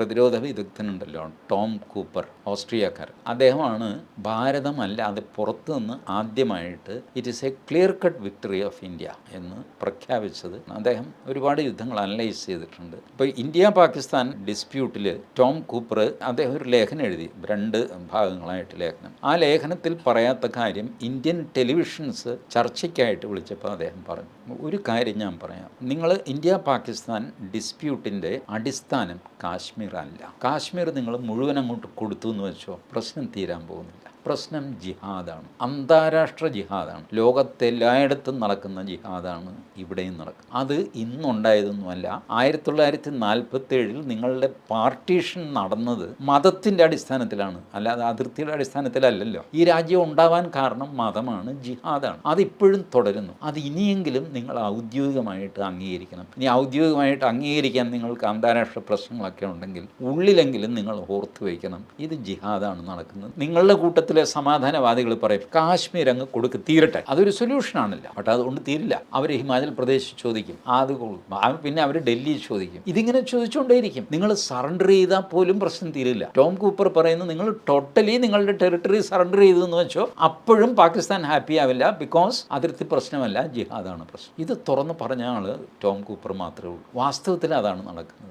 പ്രതിരോധ വിദഗ്ധനുണ്ടല്ലോ. Tom Cooper ഓസ്ട്രിയക്കാരൻ അദ്ദേഹമാണ് ഭാരതമല്ലാതെ പുറത്തു നിന്ന് ആദ്യമായിട്ട് it is a clear cut victory of India എന്ന് പ്രഖ്യാപിച്ചത്. അദ്ദേഹം ഒരുപാട് യുദ്ധങ്ങൾ അനലൈസ് ചെയ്തിട്ടുണ്ട്. ഇപ്പോൾ ഇന്ത്യ പാകിസ്ഥാൻ ഡിസ്പ്യൂട്ടിൽ ടോം കൂപ്പർ അദ്ദേഹം ഒരു ലേഖനം എഴുതി. രണ്ട് ഭാഗങ്ങളായിട്ട് ലേഖനം. ആ ലേഖനത്തിൽ പറയാത്ത കാര്യം ഇന്ത്യൻ ടെലിവിഷൻസ് ചർച്ചയ്ക്കായിട്ട് വിളിച്ചപ്പോൾ അദ്ദേഹം പറഞ്ഞു. ഒരു കാര്യം ഞാൻ പറയാം. നിങ്ങൾ ഇന്ത്യ പാകിസ്ഥാൻ ഡിസ്പ്യൂട്ടിന്റെ അടിസ്ഥാനം കാശ്മീർ അല്ല. കാശ്മീർ നിങ്ങൾ മുഴുവൻ അങ്ങോട്ട് കൊടുത്തു എന്ന് വെച്ചോ? പ്രശ്നം തീരാൻ പോകുന്നില്ല. പ്രശ്നം ജിഹാദാണ്. അന്താരാഷ്ട്ര ജിഹാദാണ്. ലോകത്തെല്ലായിടത്തും നടക്കുന്ന ജിഹാദാണ് ഇവിടെയും നടക്കുന്നത് അത് ഇന്നുണ്ടായതൊന്നുമല്ല. ആയിരത്തി തൊള്ളായിരത്തി നാൽപ്പത്തി ഏഴിൽ നിങ്ങളുടെ പാർട്ടീഷൻ നടന്നത് മതത്തിന്റെ അടിസ്ഥാനത്തിലാണ്. അല്ലാതെ അതിർത്തിയുടെ അടിസ്ഥാനത്തിലല്ലല്ലോ. ഈ രാജ്യം ഉണ്ടാവാൻ കാരണം മതമാണ് ജിഹാദാണ്. അതിപ്പോഴും തുടരുന്നു. അത് ഇനിയെങ്കിലും നിങ്ങൾ ഔദ്യോഗികമായിട്ട് അംഗീകരിക്കണം. ഇനി ഔദ്യോഗികമായിട്ട് അംഗീകരിക്കാൻ നിങ്ങൾക്ക് അന്താരാഷ്ട്ര പ്രശ്നങ്ങളൊക്കെ ഉണ്ടെങ്കിൽ ഉള്ളിലെങ്കിലും നിങ്ങൾ ഓർത്തു വയ്ക്കണം. ഇത് ജിഹാദാണ് നടക്കുന്നത്. നിങ്ങളുടെ കൂട്ടത്തിലെ സമാധാനവാദികൾ പറയും കാശ്മീർ അങ്ങ് കൊടുക്ക് തീരട്ടെ. അതൊരു സൊല്യൂഷൻ ആണല്ല. പക്ഷേ അതുകൊണ്ട് തീരില്ല. അവർ ഹിമാചൽ പ്രദേശ് ചോദിക്കും അത് പിന്നെ അവർ ഡൽഹി ചോദിക്കും. ഇതിങ്ങനെ ചോദിച്ചുകൊണ്ടേയിരിക്കും നിങ്ങൾ സറണ്ടർ ചെയ്താൽ പോലും പ്രശ്നം തീരില്ല. ടോം കൂപ്പർ പറയുന്നത് നിങ്ങൾ ടോട്ടലി നിങ്ങളുടെ ടെറിട്ടറി സറണ്ടർ ചെയ്തു എന്ന് വെച്ചോ. അപ്പോഴും പാകിസ്ഥാൻ ഹാപ്പി ആവില്ല ബിക്കോസ് അതിർത്തി പ്രശ്നമല്ല ജിഹാദാണ് പ്രശ്നം. ഇത് തുറന്ന് പറഞ്ഞ ആൾ ടോം കൂപ്പർ മാത്രമേ ഉള്ളൂ. വാസ്തവത്തിൽ അതാണ് നടക്കുന്നത്.